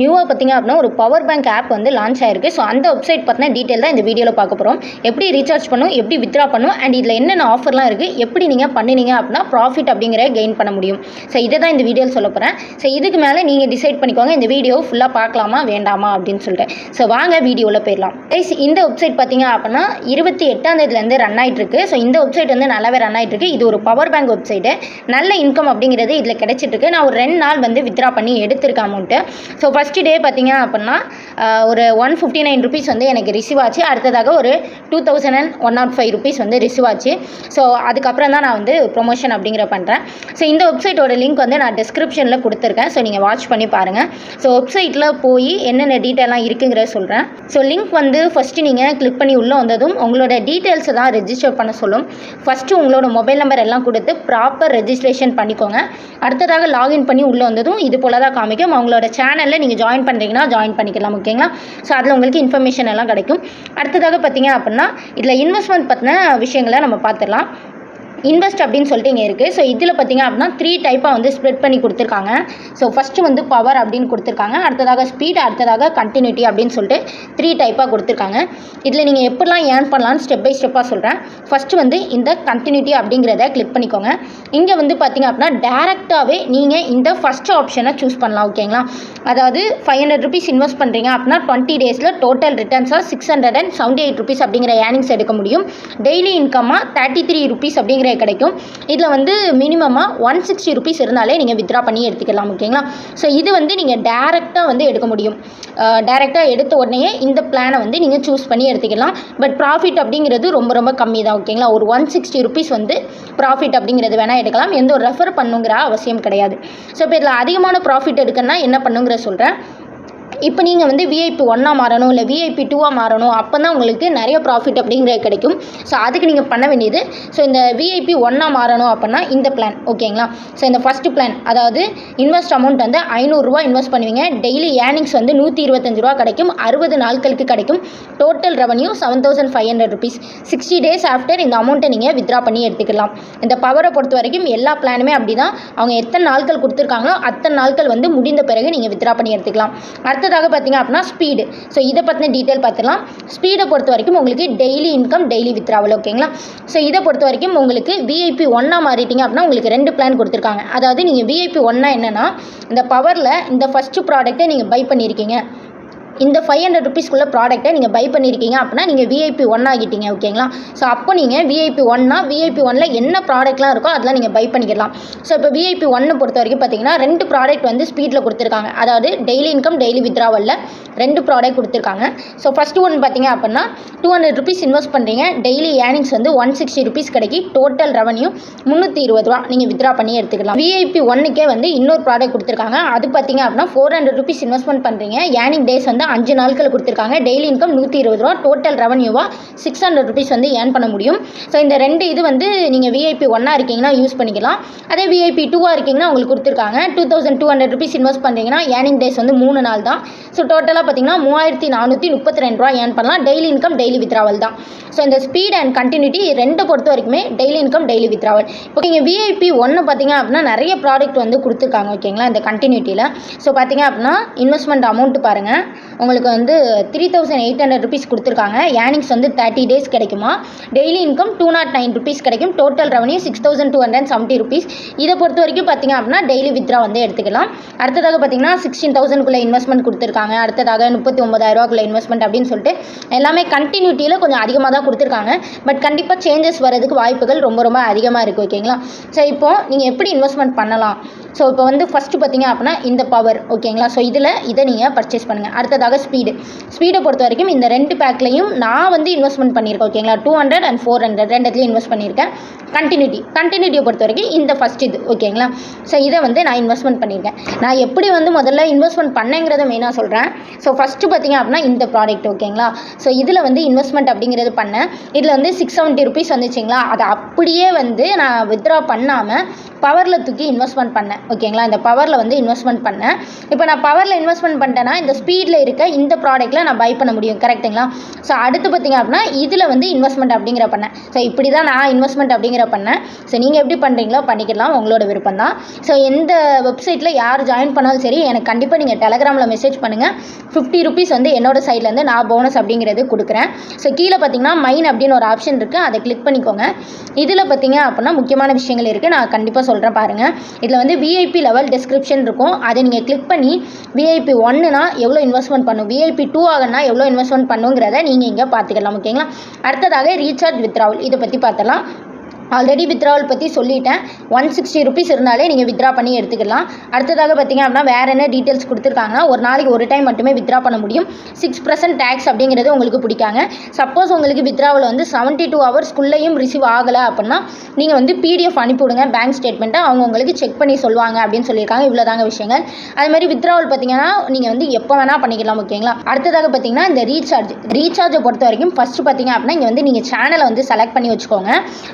நியூவாக பார்த்தீங்க அப்படின்னா ஒரு பவர் பேங்க் ஆப் வந்து லான்ச் ஆயிருக்கு. ஸோ அந்த வெப்சைட் பார்த்தீங்கன்னா டீட்டெயில் தான் இந்த வீடியோவில் பார்க்க போகிறோம் எப்படி ரீசார்ஜ் பண்ணும் எப்படி வித்ரா பண்ணும் அண்ட் இதில் என்னென்ன ஆஃபர்லாம் இருக்குது எப்படி நீங்கள் பண்ணினீங்க அப்படின்னா ப்ராஃபிட் அப்படிங்கிற கெயின் பண்ண முடியும். ஸோ இதை தான் இந்த வீடியோவில் சொல்ல போகிறேன் ஸோ இதுக்கு மேலே நீங்கள் டிசைட் பண்ணிக்கோங்க இந்த வீடியோ ஃபுல்லாக பார்க்கலாமா வேண்டாமா அப்படின்னு சொல்லிட்டு. ஸோ வாங்க வீடியோவில் போயிடலாம். கைஸ் இந்த வெப்சைட் பார்த்தீங்க அப்படின்னா இருபத்தி எட்டாம் தேதியிலேருந்து ரன் ஆகிட்டுருக்கு ஸோ இந்த வெப்சைட் வந்து நல்லாவே ரன் ஆகிட்டு இது ஒரு பவர் பேங்க் வெப்சைட்டு நல்ல இன்கம் அப்படிங்கிறது இதில் கிடைச்சிட்டு இருக்கு நான் ஒரு ரெண்டு நாள் வந்து வித்ரா பண்ணி எடுத்திருக்க அமௌண்ட்டு ஸோ ஃபஸ்ட்டு டே பார்த்திங்க அப்படின்னா ஒரு ஒன் ஃபிஃப்டி நைன் ருபீஸ் வந்து எனக்கு ரிசீவ் ஆச்சு. அடுத்ததாக ஒரு two thousand and one nought five rupees வந்து ரிசீவ் ஆச்சு. ஸோ அதுக்கப்புறம் தான் நான் வந்து ப்ரொமோஷன் அப்படிங்கிற பண்ணுறேன் ஸோ இந்த வெப்சைட்டோட லிங்க் வந்து நான் டிஸ்கிரிப்ஷனில் கொடுத்துருக்கேன். ஸோ நீங்கள் வாட்ச் பண்ணி பாருங்கள் ஸோ வெப்சைட்டில் போய் என்னென்ன டீட்டெயிலாம் இருக்குங்கிற சொல்கிறேன் ஸோ லிங்க் வந்து ஃபஸ்ட்டு நீங்கள் கிளிக் பண்ணி உள்ளே வந்ததும் உங்களோட டீட்டெயில்ஸை தான் ரெஜிஸ்டர் பண்ண சொல்லும். ஃபஸ்ட்டு உங்களோட மொபைல் நம்பர் எல்லாம் கொடுத்து ப்ராப்பர் ரெஜிஸ்ட்ரேஷன் பண்ணிக்கோங்க. அடுத்ததாக லாகின் பண்ணி உள்ளே வந்ததும் இது போல தான் காமிக்கும். அவங்களோட சேனலில் நீங்கள் ஜாயின் பண்ணுறீங்கன்னா ஜாயின் பண்ணிக்கலாம் ஓகேங்களா ஸோ அதில் உங்களுக்கு இன்ஃபர்மேஷன் எல்லாம் கிடைக்கும். அடுத்ததாக பார்த்தீங்க அப்படின்னா இதில் இன்வெஸ்ட்மெண்ட் பற்றின விஷயங்களை நம்ம பார்த்துடலாம். இன்வெஸ்ட் அப்படின்னு சொல்லிட்டு இங்கே இருக்குது ஸோ இதில் பார்த்தீங்க அப்படின்னா த்ரீ டைப்பாக வந்து ஸ்ப்ளிட் பண்ணி கொடுத்துருக்காங்க. ஸோ ஃபஸ்ட்டு வந்து பவர் அப்படின்னு கொடுத்துருக்காங்க. அடுத்ததாக ஸ்பீட் அடுத்ததாக கண்டினியூட்டி அப்படின்னு சொல்லிட்டு த்ரீ டைப்பாக கொடுத்துருக்காங்க. இதில் நீங்கள் எப்படிலாம் ஏர்ன் பண்ணலாம்னு ஸ்டெப் பை ஸ்டெப்பாக சொல்கிறேன் ஃபஸ்ட்டு வந்து இந்த கண்டினியூட்டி அப்படிங்கிறத கிளிக் பண்ணிக்கோங்க. இங்கே வந்து பார்த்தீங்க அப்படின்னா டேரெக்டாகவே நீங்கள் இந்த ஃபஸ்ட் ஆப்ஷனை சூஸ் பண்ணலாம் ஓகேங்களா அதாவது ஃபைவ் ஹண்ட்ரட் ருபீஸ் இன்வெஸ்ட் பண்ணுறீங்க அப்படின்னா டுவெண்ட்டி டேஸில் total ரிட்டர்ன்ஸாக six hundred and seventy eight rupees அப்படிங்கிற ஏர்னிங்ஸ் எடுக்க முடியும். டெய்லி இன்கம்மாக தேர்ட்டி த்ரீ ருபீஸ் அப்படிங்கிற கிடைக்கும். இதில் வந்து மினிமமாக ஒன் சிக்ஸ்டி ருபீஸ் இருந்தாலே நீங்கள் வித்ரா பண்ணி எடுத்துக்கலாம் ஓகேங்களா ஸோ இது வந்து நீங்கள் டேரெக்டாக வந்து எடுக்க முடியும். டேரெக்டாக எடுத்த உடனே இந்த பிளானை வந்து நீங்கள் சூஸ் பண்ணி எடுத்துக்கலாம். பட் ப்ராஃபிட் அப்படிங்கிறது ரொம்ப ரொம்ப கம்மி தான் ஓகேங்களா ஒரு ஒன் சிக்ஸ்டி ருபீஸ் வந்து ப்ராஃபிட் அப்படிங்கிறது வேணால் எடுக்கலாம். எந்த ஒரு ரெஃபர் பண்ணுங்கிற அவசியம் கிடையாது. ஸோ இப்போ இதில் அதிகமான ப்ராஃபிட் எடுக்கணும்னா என்ன பண்ணுங்கிற சொல்கிறேன் இப்போ நீங்கள் வந்து விஐபி ஒன்னாக மாறணும் இல்லை விஐபி டூவாக மாறணும் அப்போ தான் உங்களுக்கு நிறைய ப்ராஃபிட் அப்படிங்கிறது கிடைக்கும். ஸோ அதுக்கு நீங்கள் பண்ண வேண்டியது ஸோ இந்த விஐபி ஒன்னாக மாறணும் அப்படின்னா இந்த பிளான் ஓகேங்களா ஸோ இந்த ஃபஸ்ட்டு பிளான் அதாவது இன்வெஸ்ட் அமௌண்ட் வந்து ஐநூறுரூவா இன்வெஸ்ட் பண்ணுவீங்க. டெய்லி ஏர்னிங்ஸ் வந்து நூற்றி இருபத்தஞ்சு ரூபா கிடைக்கும். அறுபது நாட்களுக்கு கிடைக்கும். Total revenue seven thousand five hundred rupees sixty days after இந்த அமௌண்ட்டை நீங்கள் வித்ரா பண்ணி எடுத்துக்கலாம். இந்த பவரை பொறுத்த வரைக்கும் எல்லா பிளானுமே அப்படி தான் அவங்க எத்தனை நாட்கள் கொடுத்துருக்காங்களோ அத்தனை நாட்கள் வந்து முடிந்த பிறகு நீங்கள் வித்ரா பண்ணி எடுத்துக்கலாம். அடுத்ததாக பார்த்தீங்க அப்படின்னா ஸ்பீடு ஸோ இதை பற்றின டீட்டெயில் பார்த்துலாம் ஸ்பீடை பொறுத்த வரைக்கும் உங்களுக்கு டெய்லி இன்கம் டெய்லி வித்ராவல் ஓகேங்களா ஸோ இதை பொறுத்த வரைக்கும் உங்களுக்கு விஐபி ஒன்றா மாறிட்டீங்க அப்படின்னா உங்களுக்கு ரெண்டு பிளான் கொடுத்துருக்காங்க. அதாவது நீங்கள் விஐபி ஒன்றா என்னென்னா இந்த பவரில் இந்த ஃபஸ்ட்டு ப்ராடக்ட்டை நீங்கள் பை பண்ணியிருக்கீங்க. இந்த ஃபைவ் ஹண்ட்ரட் ருபீஸ்க்குள்ள ப்ராடக்ட்டை நீங்கள் பை பண்ணியிருக்கீங்க அப்படின்னா நீங்கள் விஐபி ஒன் ஆகிட்டீங்க ஓகேங்களா ஸோ அப்போ நீங்கள் விஐபி ஒன்னா விஐபி ஒனில் என்ன ப்ராடக்ட்லாம் இருக்கோ அதெல்லாம் நீங்கள் பை பண்ணிக்கலாம். ஸோ இப்போ விஐபி ஒன்னை பொறுத்த வரைக்கும் பார்த்தீங்கன்னா ரெண்டு ப்ராடக்ட் வந்து ஸ்பீடில் கொடுத்துருக்காங்க. அதாவது டெய்லி இன்கம் டெய்லி வித்ராவலில் ரெண்டு ப்ராடக்ட் கொடுத்துருக்காங்க. ஸோ ஃபஸ்ட்டு ஒன் பார்த்தீங்க அப்படின்னா டூ ஹண்ட்ரட் ருபீஸ் இன்வெஸ்ட் பண்ணுறீங்க டெய்லி ஏர்னிங்ஸ் வந்து ஒன் சிக்ஸ்டி ருபீஸ் கிடைக்கி டோட்டல் ரெவன்யூ முந்நூற்றி இருபது ரூபா நீங்கள் வித்ரா பண்ணி எடுத்துக்கலாம். விஐபி ஒன்னுக்கே வந்து இன்னொரு ப்ராடக்ட் கொடுத்துருக்காங்க. அது பார்த்தீங்க அப்படின்னா ஃபோர் ஹண்ட்ரட் ருபீஸ் இன்வெஸ்ட்மெண்ட் பண்ணுறீங்க ஏர்னிங் டேஸ் வந்து அஞ்சு நாட்கள் கொடுத்துருக்காங்க. டெய்லி இன்கம் நூற்றி இருபது ரூபா டோட்டல் ரெவன்யூவாக சிக்ஸ் ஹண்ட்ரட் ருபீஸ் வந்து ஏர்ன் பண்ண முடியும். ஸோ இந்த ரெண்டு இது வந்து நீங்கள் விஐபி ஒன்னாக இருக்கீங்கன்னா யூஸ் பண்ணிக்கலாம். அதே விஐபி டூவாக இருக்கீங்கன்னா உங்களுக்கு கொடுத்துருக்காங்க. Two thousand two hundred rupees invest பண்ணுறீங்கன்னா ஏர்னிங் டேஸ் வந்து மூணு நாள் தான். ஸோ டோட்டலாக பார்த்தீங்கன்னா மூவாயிரத்தி நானூற்றி முப்பத்தி ரெண்டு ரூபா ஏர்ன் பண்ணலாம். டெய்லி இன்கம் டெய்லி வித்ராவல் தான். ஸோ இந்த ஸ்பீட் அண்ட் கண்டினியூட்டி ரெண்டை பொறுத்த வரைக்குமே டெய்லி இன்கம் டெய்லி வித்ராவல் இப்போ நீங்கள் விஐபி ஒன்று பார்த்தீங்க அப்படின்னா நிறைய ப்ராடக்ட் வந்து கொடுத்துருக்காங்க ஓகேங்களா இந்த கண்டினியூட்டியில் ஸோ பார்த்தீங்க அப்படின்னா இன்வெஸ்ட்மெண்ட் அமௌண்ட் பாருங்கள் உங்களுக்கு வந்து three thousand eight hundred rupees கொடுத்துருக்காங்க. ஏர்னிங்ஸ் வந்து தேர்ட்டி டேஸ் கிடைக்குமா? Daily income two nought nine rupees கிடைக்கும். Total revenue six thousand two hundred seventy rupees இதை பொறுத்த வரைக்கும் பார்த்தீங்க அப்படின்னா டெய்லி வித்ரா வந்து எடுத்துக்கலாம். அடுத்ததாக பார்த்தீங்கன்னா சிக்ஸ்டீன் தௌசண்ட்குள்ளே இன்வெஸ்ட்மெண்ட் கொடுத்துருக்காங்க. அடுத்ததாக முப்பத்தி ஒன்பதாயிரரூவாக்குள்ள இன்வெஸ்ட்மெண்ட் அப்படின்னு சொல்லிட்டு எல்லாமே கண்டினியூட்டியில் கொஞ்சம் அதிகமாக தான் கொடுத்துருக்காங்க. பட் கண்டிப்பாக சேஞ்சஸ் வரதுக்கு வாய்ப்புகள் ரொம்ப ரொம்ப அதிகமாக இருக்குது ஓகேங்களா ஸோ இப்போது நீங்கள் எப்படி இன்வெஸ்ட்மெண்ட் பண்ணலாம்? ஸோ இப்போ வந்து ஃபஸ்ட்டு பார்த்தீங்க அப்படின்னா இந்த பவர் ஓகேங்களா ஸோ இதில் இதை நீங்கள் பர்ச்சேஸ் பண்ணுங்கள் அடுத்ததாக ஸ்பீடு ஸ்பீடை பொறுத்த வரைக்கும் இந்த ரெண்டு பேக்லையும் நான் வந்து இன்வெஸ்ட்மெண்ட் பண்ணியிருக்கேன் ஓகேங்களா two hundred and four hundred ரெண்டுத்துலையும் invest பண்ணியிருக்கேன். கண்டினியூட்டி கண்டினியூட்டியை பொறுத்த வரைக்கும் இந்த ஃபஸ்ட் இது ஓகேங்களா ஸோ இதை வந்து நான் இன்வெஸ்ட்மெண்ட் பண்ணியிருக்கேன். நான் எப்படி வந்து முதல்ல இன்வெஸ்ட்மெண்ட் பண்ணேங்கிறத மெயினாக சொல்கிறேன் ஸோ ஃபஸ்ட்டு பார்த்தீங்க அப்படின்னா இந்த ப்ராடக்ட் ஓகேங்களா ஸோ இதில் வந்து இன்வெஸ்ட்மெண்ட் அப்படிங்கிறது பண்ணேன். இதில் வந்து சிக்ஸ் செவன்ட்டி ருபீஸ் வந்துச்சுங்களா? அதை அப்படியே வந்து நான் வித்ட்ரா பண்ணாமல் பவரில் தூக்கி இன்வெஸ்ட்மெண்ட் பண்ணேன். ஓகேங்களா? இந்த பவரில் வந்து இன்வெஸ்ட்மெண்ட் பண்ணேன். இப்போ நான் பவரில் இன்வெஸ்ட்மெண்ட் பண்ணிட்டேன்னா இந்த ஸ்பீடில் இருக்க இந்த ப்ராடக்ட்டில் நான் பை பண்ண முடியும். கரெக்ட்டுங்களா ஸோ அடுத்து பார்த்தீங்க அப்படின்னா இதில் வந்து இன்வெஸ்ட்மெண்ட் அப்படிங்கிற பண்ணேன். ஸோ இப்படி தான் நான் இன்வெஸ்ட்மெண்ட் அப்படிங்கிற பண்ணேன். ஸோ நீங்கள் எப்படி பண்ணுறீங்களோ பண்ணிக்கலாம். உங்களோட விருப்பம் தான். ஸோ எந்த வெப்சைட்டில் யார் ஜாயின் பண்ணாலும் சரி எனக்கு கண்டிப்பாக நீங்கள் டெலகிராமில் மெசேஜ் பண்ணுங்கள் ஃபிஃப்டி ருபீஸ் வந்து என்னோட சைட்லேருந்து நான் போனஸ் அப்படிங்கிறது கொடுக்குறேன். ஸோ கீழே பார்த்தீங்கன்னா மைன் அப்படின்னு ஒரு ஆப்ஷன் இருக்குது அதை கிளிக் பண்ணிக்கோங்க. இதில் பார்த்தீங்க அப்படின்னா முக்கியமான விஷயங்கள் இருக்குது நான் கண்டிப்பாக சொல்கிறேன் பாருங்கள் இதில் வந்து விஐபி லெவல் டிஸ்கிரிப்ஷன் இருக்கும். அதை நீங்கள் கிளிக் பண்ணி விஐபி ஒன்றுனா எவ்வளோ இன்வெஸ்ட்மெண்ட் பண்ணும்? விஐபி டூ ஆகணும்னா எவ்வளோ இன்வெஸ்ட்மெண்ட் பண்ணுங்கிறத நீங்கள் இங்கே பார்த்துக்கலாம் ஓகேங்களா அடுத்ததாக ரீசார்ஜ் வித்ராவல் இதை பற்றி பார்த்தலாம் ஆல்ரெடி வித்ராவல் பற்றி சொல்லிட்டேன். ஒன் சிக்ஸ்டி ருபீஸ் இருந்தாலே நீங்கள் வித்ரா பண்ணி எடுத்துக்கலாம். அடுத்ததாக பார்த்தீங்க அப்படின்னா வேறு என்ன டீட்டெயில்ஸ் கொடுத்துருக்காங்கன்னா ஒரு நாளைக்கு ஒரு டைம் மட்டுமே வித்ரா பண்ண முடியும். சிக்ஸ் பர்சன்ட் டேக்ஸ் அப்படிங்கிறது உங்களுக்கு பிடிக்காங்க. சப்போஸ் உங்களுக்கு வித்ராவில் வந்து செவன்ட்டி டூ ஹவர்ஸ்க்குள்ளேயும் ரிசீவ் ஆகலை அப்படின்னா நீங்கள் வந்து பிடிஎஃப் அனுப்பிவிடுங்க பேங்க் ஸ்டேட்மெண்ட்டை அவங்க உங்களுக்கு செக் பண்ணி சொல்லுவாங்க அப்படின்னு சொல்லியிருக்காங்க. இவ்வளோ தாங்க விஷயங்கள். அது மாதிரி வித்ராவல் பார்த்தீங்கன்னா நீங்கள் வந்து எப்போ வேணால் பண்ணிக்கலாம் ஓகேங்களா? அடுத்ததாக பார்த்தீங்கன்னா இந்த ரீசார்ஜ் ரீசார்ஜை பொறுத்த வரைக்கும் ஃபஸ்ட்டு பார்த்தீங்க அப்படின்னா இங்கே வந்து நீங்கள் சேனலை வந்து செலக்ட் பண்ணி வச்சுக்கோங்க.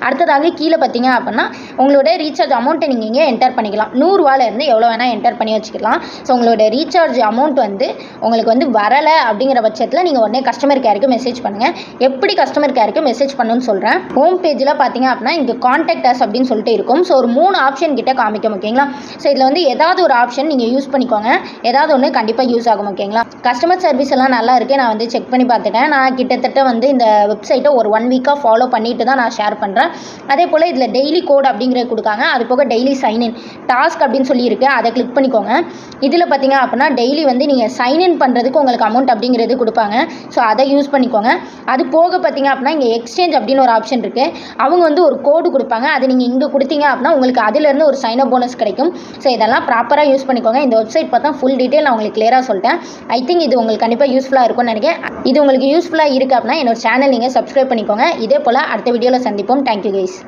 அடுத்ததாக கீழே பார்த்தீங்க அப்படின்னா உங்களோட ரீசார்ஜ் அமௌண்ட்டை நீங்கள் இங்கே என்டர் பண்ணிக்கலாம். நூறுரூவாலேருந்து எவ்வளோ வேணால் என்டர் பண்ணி வச்சுக்கலாம். ஸோ உங்களோட ரீசார்ஜ் அமௌண்ட் வந்து உங்களுக்கு வந்து வரலை அப்படிங்கிற பட்சத்தில் நீங்கள் உடனே கஸ்டமர் கேருக்கு மெசேஜ் பண்ணுங்கள் எப்படி கஸ்டமர் கேருக்கு மெசேஜ் பண்ணணும்னு சொல்கிறேன் ஹோம் பேஜில் பார்த்தீங்க அப்படின்னா இங்கே காண்டாக்ட் அஸ் அப்படின்னு சொல்லிட்டு இருக்கும். ஸோ ஒரு மூணு ஆப்ஷன் கிட்ட காமிக்கும் ஓகேங்களா ஸோ இதில் வந்து ஏதாவது ஒரு ஆப்ஷன் நீங்கள் யூஸ் பண்ணிக்கோங்க. ஏதாவது ஒன்று கண்டிப்பாக யூஸ் ஆகும் ஓகேங்களா கஸ்டமர் சர்வீஸ் எல்லாம் நல்லா இருக்குது நான் வந்து செக் பண்ணி பார்த்துட்டேன். நான் கிட்டத்தட்ட வந்து இந்த வெப்சைட்டை ஒரு ஒன் வீக்காக ஃபாலோ பண்ணிட்டு தான் நான் ஷேர் பண்ணுறேன் அதே போல் இதில் டெய்லி கோட் அப்படிங்கிறது கொடுக்காங்க. அது போக டெய்லி சைன்இன் டாஸ்க் அப்படின்னு சொல்லியிருக்கு. அதை கிளிக் பண்ணிக்கோங்க. இதில் பார்த்தீங்க அப்படின்னா டெய்லி வந்து நீங்கள் சைன்இன் பண்ணுறதுக்கு உங்களுக்கு அமௌண்ட் அப்படிங்கிறது கொடுப்பாங்க. ஸோ அதை யூஸ் பண்ணிக்கோங்க. அது போக பார்த்தீங்க அப்படின்னா இங்கே எக்ஸ்சேஞ்ச் அப்படின்னு ஒரு ஆப்ஷன் இருக்குது அவங்க வந்து ஒரு கோடு கொடுப்பாங்க. அது நீங்கள் இங்கே கொடுத்தீங்க அப்படின்னா உங்களுக்கு அதிலேருந்து ஒரு சைன் அப் போனஸ் கிடைக்கும். ஸோ இதெல்லாம் ப்ராப்பராக யூஸ் பண்ணிக்கோங்க. இந்த வெப்சைட் பார்த்தா ஃபுல் டீட்டெயில் நான் உங்களுக்கு கிளியராக சொல்லிட்டேன். ஐ திங்க் இது உங்களுக்கு கண்டிப்பாக யூஸ்ஃபுல்லாக இருக்கும்னு நினைக்கிறேன். இது உங்களுக்கு யூஸ்ஃபுல்லாக இருக்குது அப்படின்னா என்னோட சேனல் நீங்கள் சப்ஸ்கிரைப் பண்ணிக்கோங்க. இதே போல் அடுத்த வீடியோவில் சந்திப்போம். Thank you guys